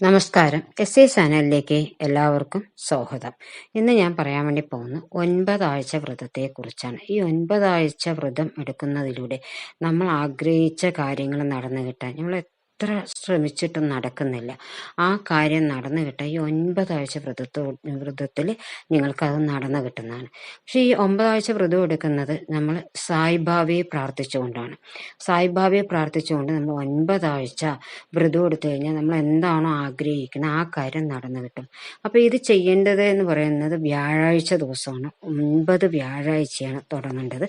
നമസ്കാരം. S A ചാനലിലേക്ക് എല്ലാവർക്കും സ്വാഗതം. ഇന്ന് ഞാൻ പറയാൻ വേണ്ടി പോകുന്നു ഒൻപതാഴ്ച വ്രതത്തെ കുറിച്ചാണ് ഈ ഒൻപതാഴ്ച വ്രതം എടുക്കുന്നതിലൂടെ നമ്മൾ ആഗ്രഹിച്ച കാര്യങ്ങൾ നടന്നു കിട്ടാൻ നമ്മൾ എത്ര ശ്രമിച്ചിട്ടും നടക്കുന്നില്ല. ആ കാര്യം നടന്നു കിട്ടാൻ ഈ ഒൻപതാഴ്ച വ്രതത്തോ വ്രതത്തിൽ നിങ്ങൾക്കത് നടന്നു കിട്ടുന്നതാണ്. പക്ഷെ ഈ ഒമ്പതാഴ്ച വ്രതം എടുക്കുന്നത് നമ്മൾ സായിബാബയെ പ്രാർത്ഥിച്ചുകൊണ്ടാണ്. സായിബാബയെ പ്രാർത്ഥിച്ചുകൊണ്ട് നമ്മൾ ഒൻപതാഴ്ച വ്രതം എടുത്തു കഴിഞ്ഞാൽ നമ്മൾ എന്താണോ ആഗ്രഹിക്കുന്നത് ആ കാര്യം നടന്നു കിട്ടും. അപ്പോൾ ഇത് ചെയ്യേണ്ടത് എന്ന് പറയുന്നത് വ്യാഴാഴ്ച ദിവസമാണ്. ഒൻപത് വ്യാഴാഴ്ചയാണ് തുടങ്ങേണ്ടത്.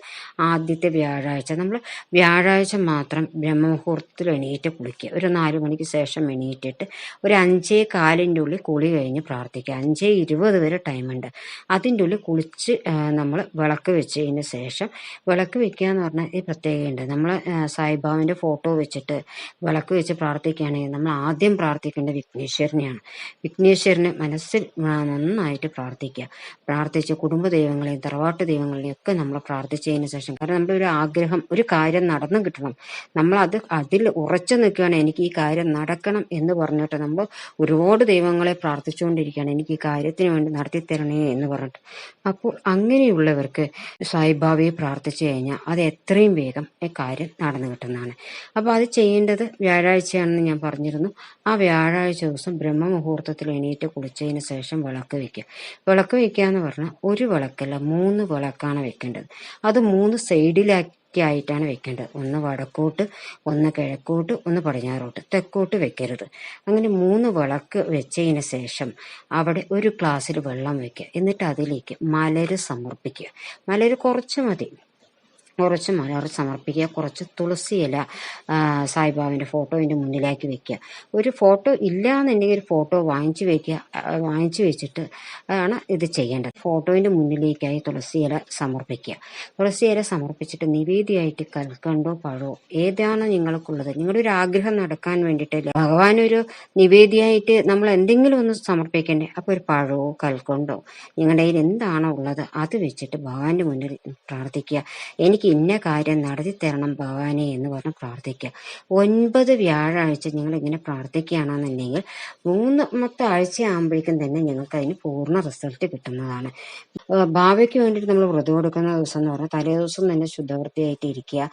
ആദ്യത്തെ വ്യാഴാഴ്ച നമ്മൾ വ്യാഴാഴ്ച മാത്രം ബ്രഹ്മമുഹൂർത്തത്തിൽ എണീറ്റ് കുളിക്കുക. ഒരു നാല് മണിക്ക് ശേഷം എണീറ്റിട്ട് ഒരു അഞ്ചേ കാലിന്റെ ഉള്ളിൽ കുളി കഴിഞ്ഞ് പ്രാർത്ഥിക്കുക. അഞ്ചേ ഇരുപത് വരെ ടൈമുണ്ട് അതിന്റെ ഉള്ളിൽ കുളിച്ച് നമ്മൾ വിളക്ക് വെച്ചതിന് ശേഷം വിളക്ക് വെക്കുക എന്ന് പറഞ്ഞാൽ ഈ പ്രത്യേകതയുണ്ട്. നമ്മൾ സായിബാബിന്റെ ഫോട്ടോ വെച്ചിട്ട് വിളക്ക് വെച്ച് പ്രാർത്ഥിക്കുകയാണെങ്കിൽ നമ്മൾ ആദ്യം പ്രാർത്ഥിക്കേണ്ട വിഘ്നേശ്വരനെയാണ്. വിഘ്നേശ്വരനെ മനസ്സിൽ നന്നായിട്ട് പ്രാർത്ഥിക്കുക. പ്രാർത്ഥിച്ച് കുടുംബ ദൈവങ്ങളെയും തറവാട്ട് ദൈവങ്ങളെയും ഒക്കെ നമ്മൾ പ്രാർത്ഥിച്ചതിന് ശേഷം. കാരണം നമ്മുടെ ഒരു ആഗ്രഹം ഒരു കാര്യം നടന്നു കിട്ടണം. നമ്മൾ അത് അതിൽ ഉറച്ചു നിൽക്കുകയാണ് എനിക്ക് ഈ കാര്യം നടക്കണം എന്ന് പറഞ്ഞിട്ട് നമ്മൾ ഒരുപാട് ദൈവങ്ങളെ പ്രാർത്ഥിച്ചുകൊണ്ടിരിക്കുകയാണ്. എനിക്ക് ഈ കാര്യത്തിന് വേണ്ടി നടത്തി തരണേ എന്ന് പറഞ്ഞിട്ട്. അപ്പോൾ അങ്ങനെയുള്ളവർക്ക് സായിബാബയെ പ്രാർത്ഥിച്ചു കഴിഞ്ഞാൽ അത് എത്രയും വേഗം ഈ കാര്യം നടന്നു കിട്ടുന്നതാണ്. അപ്പോൾ അത് ചെയ്യേണ്ടത് വ്യാഴാഴ്ചയാണെന്ന് ഞാൻ പറഞ്ഞിരുന്നു. ആ വ്യാഴാഴ്ച ദിവസം ബ്രഹ്മമുഹൂർത്തത്തിൽ എണീറ്റ് കുളിച്ചതിന് ശേഷം വിളക്ക് വെക്കുക വിളക്ക് വെക്കുക എന്ന് പറഞ്ഞാൽ ഒരു വിളക്കല്ല മൂന്ന് വിളക്കാണ് വെക്കേണ്ടത് അത് മൂന്ന് സൈഡിലാക്കി ആയിട്ടാണ് വെക്കേണ്ടത്. ഒന്ന് വടക്കോട്ട് ഒന്ന് കിഴക്കോട്ട് ഒന്ന് പടിഞ്ഞാറോട്ട്. തെക്കോട്ട് വെക്കരുത്. അങ്ങനെ മൂന്ന് വിളക്ക് വെച്ചതിന് ശേഷം അവിടെ ഒരു ഗ്ലാസ്സിൽ വെള്ളം വെക്കുക. എന്നിട്ട് അതിലേക്ക് മലര് സമർപ്പിക്കുക. മലര് കുറച്ച് മതി. കുറച്ച് മലർ സമർപ്പിക്കുക കുറച്ച് തുളസി ഇല സായിബാബിന്റെ ഫോട്ടോവിന്റെ മുന്നിലാക്കി വെക്കുക. ഒരു ഫോട്ടോ ഇല്ല എന്നുണ്ടെങ്കിൽ ഒരു ഫോട്ടോ വാങ്ങിച്ചു വെക്കുക വാങ്ങിച്ചു വെച്ചിട്ട് ആണ് ഇത് ചെയ്യേണ്ടത്. ഫോട്ടോയിന്റെ മുന്നിലേക്കായി തുളസി ഇല സമർപ്പിക്കുക. തുളസി ഇല സമർപ്പിച്ചിട്ട് നിവേദിയായിട്ട് കൽക്കണ്ടോ പഴോ ഏതാണ് നിങ്ങൾക്കുള്ളത്? നിങ്ങളുടെ ഒരു ആഗ്രഹം നടക്കാൻ വേണ്ടിയിട്ട് ഭഗവാൻ ഒരു നിവേദിയായിട്ട് നമ്മൾ എന്തെങ്കിലും ഒന്ന് സമർപ്പിക്കണ്ടേ? അപ്പോൾ ഒരു പഴമോ കൽക്കൊണ്ടോ നിങ്ങളുടെ കയ്യിൽ എന്താണോ ഉള്ളത് അത് വെച്ചിട്ട് ഭഗവാന്റെ മുന്നിൽ പ്രാർത്ഥിക്കുക. എനിക്ക് എനിക്ക് ഇന്ന കാര്യം നടത്തി തരണം ഭഗവാനെ എന്ന് പറഞ്ഞ് പ്രാർത്ഥിക്കുക. ഒൻപത് വ്യാഴാഴ്ച നിങ്ങൾ ഇങ്ങനെ പ്രാർത്ഥിക്കുകയാണെന്നുണ്ടെങ്കിൽ മൂന്നാമത്തെ ആഴ്ച ആകുമ്പോഴേക്കും തന്നെ ഞങ്ങൾക്ക് അതിന് പൂർണ റിസൾട്ട് കിട്ടുന്നതാണ്. ഭാവിക്ക് വേണ്ടിയിട്ട് നമ്മൾ വ്രതം കൊടുക്കുന്ന ദിവസം എന്ന് പറഞ്ഞാൽ തലേ ദിവസം തന്നെ ശുദ്ധവൃത്തിയായിട്ട് ഇരിക്കുക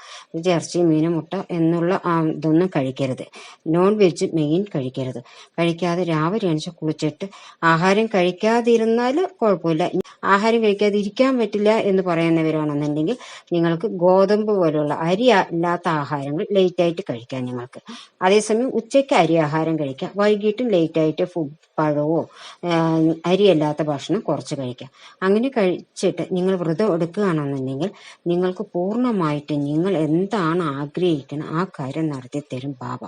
ഇറച്ചി മീൻ മുട്ട എന്നുള്ള ഇതൊന്നും കഴിക്കരുത്. നോൺ വെജ് മെയിൻ കഴിക്കരുത്. കഴിക്കാതെ രാവിലെ അണിച്ച് കുളിച്ചിട്ട് ആഹാരം കഴിക്കാതിരുന്നാൽ കുഴപ്പമില്ല. ആഹാരം കഴിക്കാതിരിക്കാൻ പറ്റില്ല എന്ന് പറയുന്നവരാണെന്നുണ്ടെങ്കിൽ നിങ്ങൾക്ക് ഗോതമ്പ് പോലുള്ള അരി ഇല്ലാത്ത ആഹാരങ്ങൾ ലേറ്റ് ആയിട്ട് കഴിക്കാം നിങ്ങൾക്ക് അതേസമയം ഉച്ചയ്ക്ക് അരി ആഹാരം കഴിക്കാം. വൈകിട്ടും ലേറ്റ് ആയിട്ട് ഫുഡ് പഴവോ അരിയല്ലാത്ത ഭക്ഷണം കുറച്ച് കഴിക്കാം. അങ്ങനെ കഴിച്ചിട്ട് നിങ്ങൾ വ്രതം എടുക്കുകയാണെന്നുണ്ടെങ്കിൽ നിങ്ങൾക്ക് പൂർണമായിട്ട് നിങ്ങൾ എന്താണ് ആഗ്രഹിക്കുന്നത് ആ കാര്യം നടത്തി തരും ബാബ.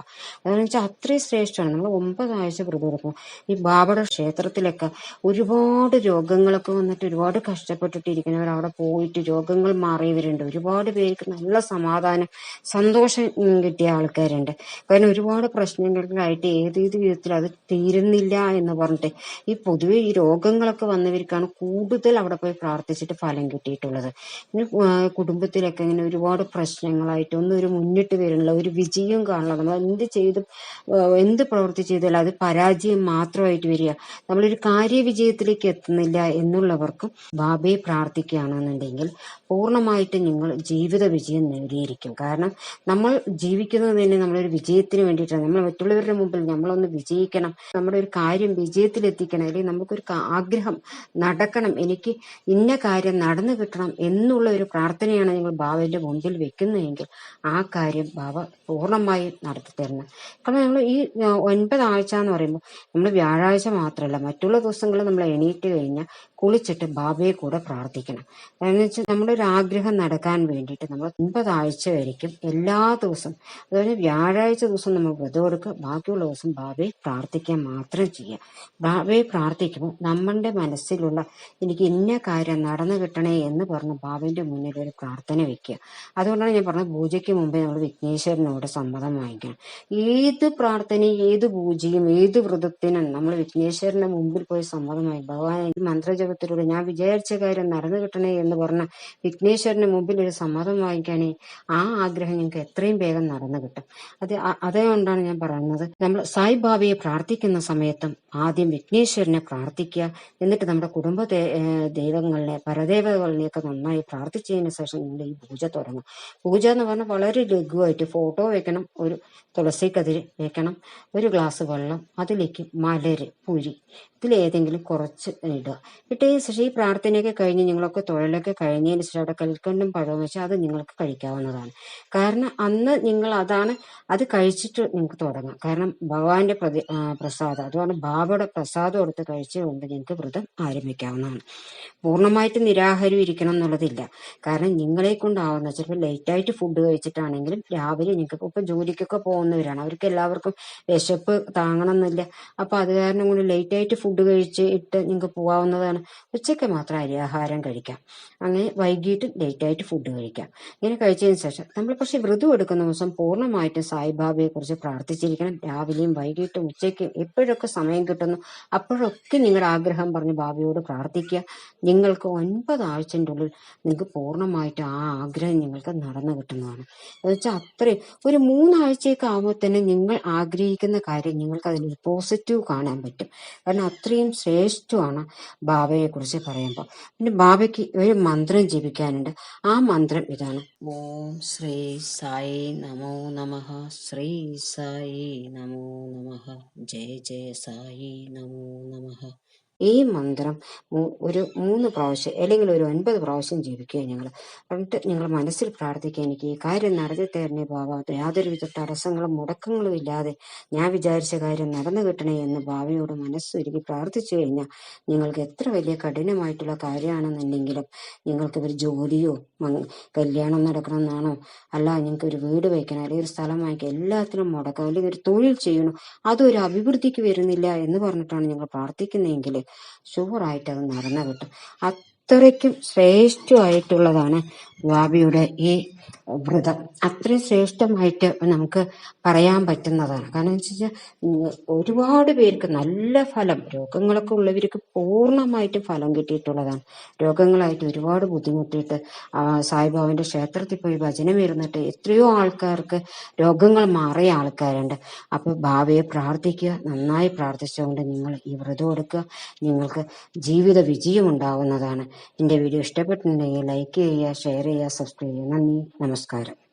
അതെന്ന് വെച്ചാൽ അത്രയും ശ്രേഷ്ഠമാണ്. നമ്മൾ ഒമ്പതാഴ്ച വ്രതം എടുക്കും. ഈ ബാബയുടെ ക്ഷേത്രത്തിലൊക്കെ ഒരുപാട് രോഗങ്ങളൊക്കെ വന്നിട്ട് ഒരുപാട് കഷ്ടപ്പെട്ടിട്ടിരിക്കുന്നവർ അവിടെ പോയിട്ട് രോഗങ്ങൾ മാറിയവരുണ്ട്. ഒരുപാട് പേർക്ക് നല്ല സമാധാനം സന്തോഷം കിട്ടിയ ആൾക്കാരുണ്ട്. കാരണം ഒരുപാട് പ്രശ്നങ്ങളിലായിട്ട് ഏതേത് വിധത്തിൽ അത് തീരുന്നില്ല എന്ന് പറഞ്ഞിട്ട് ഈ പൊതുവെ ഈ രോഗങ്ങളൊക്കെ വന്നവർക്കാണ് കൂടുതൽ അവിടെ പോയി പ്രാർത്ഥിച്ചിട്ട് ഫലം കിട്ടിയിട്ടുള്ളത്. കുടുംബത്തിലൊക്കെ ഇങ്ങനെ ഒരുപാട് പ്രശ്നങ്ങളായിട്ട് ഒന്നും ഒരു മുന്നിട്ട് വരുന്നില്ല ഒരു വിജയം കാണില്ല നമ്മൾ എന്ത് ചെയ്ത് എന്ത് പ്രവൃത്തി ചെയ്താലും അത് പരാജയം മാത്രമായിട്ട് വരിക. നമ്മളൊരു കാര്യവിജയത്തിലേക്ക് എത്തുന്നില്ല എന്നുള്ളവർക്കും ബാബയെ പ്രാർത്ഥിക്കുകയാണെന്നുണ്ടെങ്കിൽ പൂർണമായിട്ട് നിങ്ങൾ ജീവിത വിജയം നേടിയിരിക്കും. കാരണം നമ്മൾ ജീവിക്കുന്നത് തന്നെ നമ്മളൊരു വിജയത്തിന് വേണ്ടിയിട്ടാണ്. നമ്മൾ മറ്റുള്ളവരുടെ മുമ്പിൽ നമ്മളൊന്ന് വിജയിക്കണം. നമ്മുടെ ഒരു കാര്യം വിജയത്തിലെത്തിക്കണം. അല്ലെങ്കിൽ നമുക്കൊരു ആഗ്രഹം നടക്കണം. എനിക്ക് ഇന്ന കാര്യം നടന്നു കിട്ടണം എന്നുള്ള ഒരു പ്രാർത്ഥനയാണ് നിങ്ങൾ ബാബയുടെ മുമ്പിൽ വെക്കുന്നതെങ്കിൽ ആ കാര്യം ബാബ പൂർണമായും നടത്തി തരണം. കാരണം നമ്മൾ ഈ ഒൻപത് ആഴ്ച എന്ന് പറയുമ്പോൾ നമ്മൾ വ്യാഴാഴ്ച മാത്രമല്ല മറ്റുള്ള ദിവസങ്ങളിൽ നമ്മൾ എണീറ്റ് കഴിഞ്ഞാൽ കുളിച്ചിട്ട് ബാബയെ കൂടെ പ്രാർത്ഥിക്കണം. എന്ന് വെച്ചാൽ നമ്മുടെ ഒരു ആഗ്രഹം നടക്കാൻ വേണ്ടിയിട്ട് നമ്മൾ ഒൻപതാഴ്ച വരയ്ക്കും എല്ലാ ദിവസവും അതുപോലെ വ്യാഴാഴ്ച ദിവസം നമ്മൾ വ്രതം എടുക്കുക ബാക്കിയുള്ള ദിവസം ബാബയെ പ്രാർത്ഥിക്കാൻ മാത്രം ചെയ്യുക. ബാബയെ പ്രാർത്ഥിക്കുമ്പോൾ നമ്മളുടെ മനസ്സിലുള്ള എനിക്ക് ഇന്ന കാര്യം നടന്നു കിട്ടണേ എന്ന് പറഞ്ഞ് ബാബേന്റെ മുന്നിൽ ഒരു പ്രാർത്ഥന വെക്കുക. അതുകൊണ്ടാണ് ഞാൻ പറഞ്ഞത് പൂജയ്ക്ക് മുമ്പേ നമ്മൾ വിഘ്നേശ്വരനോട് സമ്മതം വാങ്ങിക്കണം. ഏത് പ്രാർത്ഥനയും ഏത് പൂജയും ഏത് വ്രതത്തിനും നമ്മൾ വിഘ്നേശ്വരന്റെ മുമ്പിൽ പോയി സമ്മതമായി ഭഗവാൻ മന്ത്രജപത്തിലൂടെ ഞാൻ വിചാരിച്ച കാര്യം നടന്നു കിട്ടണേ എന്ന് പറഞ്ഞ വിഘ്നേശ്വരന്റെ മുമ്പിൽ ഒരു സമ്മതം വാങ്ങിക്കാനേ ആ ആഗ്രഹം ഞങ്ങൾക്ക് എത്രയും വേഗം നടന്നു കിട്ടും. അത് അതുകൊണ്ടാണ് ഞാൻ പറയുന്നത്. നമ്മൾ സായിബാബയെ പ്രാർത്ഥിക്കുന്ന സമയത്തും ആദ്യം വിഘ്നേശ്വരനെ പ്രാർത്ഥിക്കുക. എന്നിട്ട് നമ്മുടെ കുടുംബ ദൈവങ്ങളെ പരദേവതകളിലെയൊക്കെ നന്നായി പ്രാർത്ഥിച്ചതിന് ശേഷം നിങ്ങൾ ഈ പൂജ തുടങ്ങും. പൂജ എന്ന് പറഞ്ഞാൽ വളരെ ലഘുവായിട്ട് ഫോട്ടോ വെക്കണം ഒരു തുളസി കതിര് വെക്കണം ഒരു ഗ്ലാസ് വെള്ളം അതിലേക്ക് മലര് പുരി ഇതിലേതെങ്കിലും കുറച്ച് ഇടുക. ഇട്ടതിന് ശേഷം ഈ പ്രാർത്ഥനയൊക്കെ കഴിഞ്ഞ് നിങ്ങളൊക്കെ തൊഴിലൊക്കെ കഴിഞ്ഞതിന് ശേഷം അവിടെ കൽക്കണ്ടും പഴവും വെച്ചാൽ അത് നിങ്ങൾക്ക് കഴിക്കാവുന്നതാണ്. കാരണം അന്ന് നിങ്ങൾ അതാണ് അത് കഴിച്ചിട്ട് നിങ്ങൾക്ക് തുടങ്ങാം. കാരണം ഭഗവാന്റെ പ്രതി പ്രസാദം അതുകൊണ്ട് ബാബയുടെ പ്രസാദം എടുത്ത് കഴിച്ചുകൊണ്ട് നിങ്ങൾക്ക് വ്രതം ആരംഭിക്കാവുന്നതാണ്. പൂർണമായിട്ട് നിരാഹാരം ഇരിക്കണം എന്നുള്ളതില്ല. കാരണം നിങ്ങളെ കൊണ്ടാവുന്ന ചിലപ്പോൾ ലേറ്റായിട്ട് ഫുഡ് കഴിച്ചിട്ടാണെങ്കിലും രാവിലെ നിങ്ങൾക്ക് ഇപ്പൊ ജോലിക്കൊക്കെ പോകുന്നവരാണ്. അവർക്ക് എല്ലാവർക്കും വിശപ്പ് താങ്ങണം എന്നില്ല. അപ്പൊ അത് കാരണം കൊണ്ട് ലേറ്റായിട്ട് ഫുഡ് കഴിച്ച് ഇട്ട് നിങ്ങൾക്ക് പോകാവുന്നതാണ് ഉച്ചയ്ക്ക് മാത്രം അരിയാഹാരം കഴിക്കാം. അങ്ങനെ വൈകിട്ട് ലേറ്റായിട്ട് ഫുഡ് കഴിക്കാം ഇങ്ങനെ കഴിച്ചതിന് ശേഷം നമ്മൾ പക്ഷെ വ്രതം എടുക്കുന്ന ദിവസം പൂർണമായിട്ടും സായിബാബയെ കുറിച്ച് പ്രാർത്ഥിച്ചിരിക്കണം. രാവിലെയും വൈകിട്ടും ഉച്ചയ്ക്കും എപ്പോഴൊക്കെ സമയം കിട്ടുന്നു അപ്പോഴൊക്കെ നിങ്ങളുടെ ആഗ്രഹം പറഞ്ഞ് ബാബയോട് പ്രാർത്ഥിക്കുക. നിങ്ങൾക്ക് ഒൻപത് ആഴ്ചന്റെ ഉള്ളിൽ നിങ്ങൾക്ക് പൂർണമായിട്ടും ആ ആഗ്രഹം നിങ്ങൾക്ക് നടന്നു കിട്ടുന്നതാണ്. എന്ന് വെച്ചാൽ അത്രയും ഒരു മൂന്നാഴ്ചയൊക്കെ ആകുമ്പോൾ തന്നെ നിങ്ങൾ ആഗ്രഹിക്കുന്ന കാര്യം നിങ്ങൾക്ക് അതിനൊരു പോസിറ്റീവ് കാണാൻ പറ്റും. കാരണം അത്രയും ശ്രേഷ്ഠമാണ് ബാബയെ കുറിച്ച് പറയുമ്പോൾ. പിന്നെ ബാബയ്ക്ക് ഒരു മന്ത്രം ജപിക്കാനുണ്ട്. ആ മന്ത്രം ഇതാണ്. ഓം ശ്രീ സായി നമോ നമ. ശ്രീ സായി നമോ നമ. ജയ ജയ സായി നമോ നമഃ. ഈ മന്ത്രം ഒരു മൂന്ന് പ്രാവശ്യം അല്ലെങ്കിൽ ഒരു ഒൻപത് പ്രാവശ്യം ജപിക്കുക ഞങ്ങൾ എന്നിട്ട് ഞങ്ങൾ മനസ്സിൽ പ്രാർത്ഥിക്കുക എനിക്ക് ഈ കാര്യം നടത്തി തരണേ ബാബ. യാതൊരുവിധ തടസ്സങ്ങളും മുടക്കങ്ങളും ഇല്ലാതെ ഞാൻ വിചാരിച്ച കാര്യം നടന്നു കിട്ടണേ എന്ന് ബാബയോട് മനസ്സൊരുക്കി പ്രാർത്ഥിച്ചു കഴിഞ്ഞാൽ നിങ്ങൾക്ക് എത്ര വലിയ കഠിനമായിട്ടുള്ള കാര്യമാണെന്നുണ്ടെങ്കിലും നിങ്ങൾക്ക് ഒരു ജോലിയോ കല്യാണം നടക്കണമെന്നാണോ അല്ല നിങ്ങൾക്ക് ഒരു വീട് വയ്ക്കണം അല്ലെങ്കിൽ ഒരു സ്ഥലം വാങ്ങിക്കുക എല്ലാത്തിനും മുടക്കാം അല്ലെങ്കിൽ ഒരു തൊഴിൽ ചെയ്യണം അതൊരു അഭിവൃദ്ധിക്ക് വരുന്നില്ല എന്ന് പറഞ്ഞിട്ടാണ് ഞങ്ങൾ പ്രാർത്ഥിക്കുന്നതെങ്കിൽ ഷുവറായിട്ട് അത് നടന്നു കിട്ടും. അത്രയ്ക്കും ശ്രേഷ്ഠമായിട്ടുള്ളതാണ് വാബിയുടെ ഈ വ്രതം. അത്രയും ശ്രേഷ്ഠമായിട്ട് നമുക്ക് പറയാൻ പറ്റുന്നതാണ്. കാരണം എന്ന് വെച്ചാൽ ഒരുപാട് പേർക്ക് നല്ല ഫലം രോഗങ്ങളൊക്കെ ഉള്ളവർക്ക് പൂർണമായിട്ടും ഫലം കിട്ടിയിട്ടുള്ളതാണ്. രോഗങ്ങളായിട്ട് ഒരുപാട് ബുദ്ധിമുട്ടിയിട്ട് സായിബാബാവിന്റെ ക്ഷേത്രത്തിൽ പോയി ഭജനം ഇരുന്നിട്ട് എത്രയോ ആൾക്കാർക്ക് രോഗങ്ങൾ മാറിയ ആൾക്കാരുണ്ട്. അപ്പൊ ബാബയെ പ്രാർത്ഥിക്കുക നന്നായി പ്രാർത്ഥിച്ചുകൊണ്ട് നിങ്ങൾ ഈ വ്രതം എടുക്കുക. നിങ്ങൾക്ക് ജീവിത വിജയം ഉണ്ടാവുന്നതാണ്. എന്റെ വീഡിയോ ഇഷ്ടപ്പെട്ടിട്ടുണ്ടെങ്കിൽ ലൈക്ക് ചെയ്യുക ഷെയർ ചെയ്യുക സബ്സ്ക്രൈബ് ചെയ്യുക. നന്ദി. നമസ്കാരം.